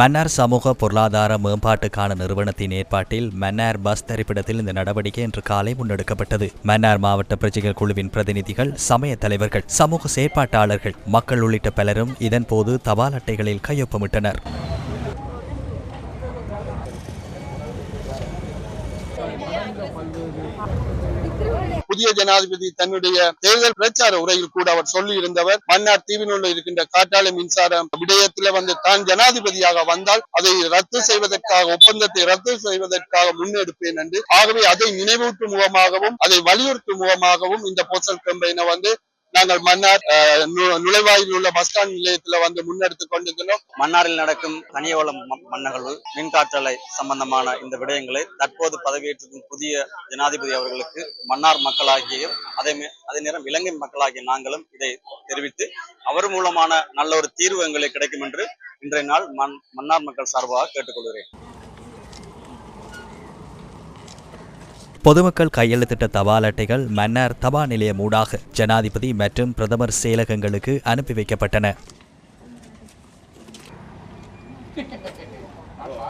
மன்னார் சமூக பொருளாதார மேம்பாட்டுக்கான நிறுவனத்தின் ஏற்பாட்டில் மன்னார் பஸ் தரிப்பிடத்தில் இந்த நடவடிக்கை இன்று காலை முன்னெடுக்கப்பட்டது. மன்னார் மாவட்ட பிரஜைகள் குழுவின் பிரதிநிதிகள் சமய தலைவர்கள் சமூக செயற்பாட்டாளர்கள் மக்கள் உள்ளிட்ட பலரும் இதன்போது தபால் அட்டைகளில் கையொப்பமிட்டனர். புதிய ஜனாதிபதி தன்னுடைய தேர்தல் பிரச்சார உரையில் கூட அவர் சொல்லி இருந்தவர் மன்னார் தீவினுள்ள இருக்கின்ற காற்றாலை மின்சாரம் விடயத்துல வந்து தான் ஜனாதிபதியாக வந்தால் அதை ரத்து செய்வதற்காக ஒப்பந்தத்தை ரத்து செய்வதற்காக முன்னெடுப்பேன் என்று. ஆகவே அதை நினைவூட்டும் முகமாகவும் அதை வலியுறுத்தும் முகமாகவும் இந்த போசல் கம்பெயினை வந்து நாங்கள் மன்னார் நுழைவாயில் உள்ள பஸ் ஸ்டாண்ட் நிலையத்துல வந்து முன்னெடுத்து கொண்டிருக்கிறோம். மன்னாரில் நடக்கும் கனியவளம் மன்னகழ்வு மின்காற்றலை சம்பந்தமான இந்த விடயங்களை தற்போது பதவியேற்றிருக்கும் புதிய ஜனாதிபதி அவர்களுக்கு மன்னார் மக்களாகிய அதே அதே நேரம் இலங்கை மக்களாகிய நாங்களும் இதை தெரிவித்து அவர் மூலமான நல்ல ஒரு தீர்வு எங்களுக்கு கிடைக்கும் என்று இன்றைய நாள் மன்னார் மக்கள் சார்பாக கேட்டுக்கொள்கிறேன். பொதுமக்கள் கையெழுத்திட்ட தபால் அட்டைகள் மன்னார் தபால் நிலையம் ஊடாக ஜனாதிபதி மற்றும் பிரதமர் செயலகங்களுக்கு அனுப்பி வைக்கப்பட்டன. அவர்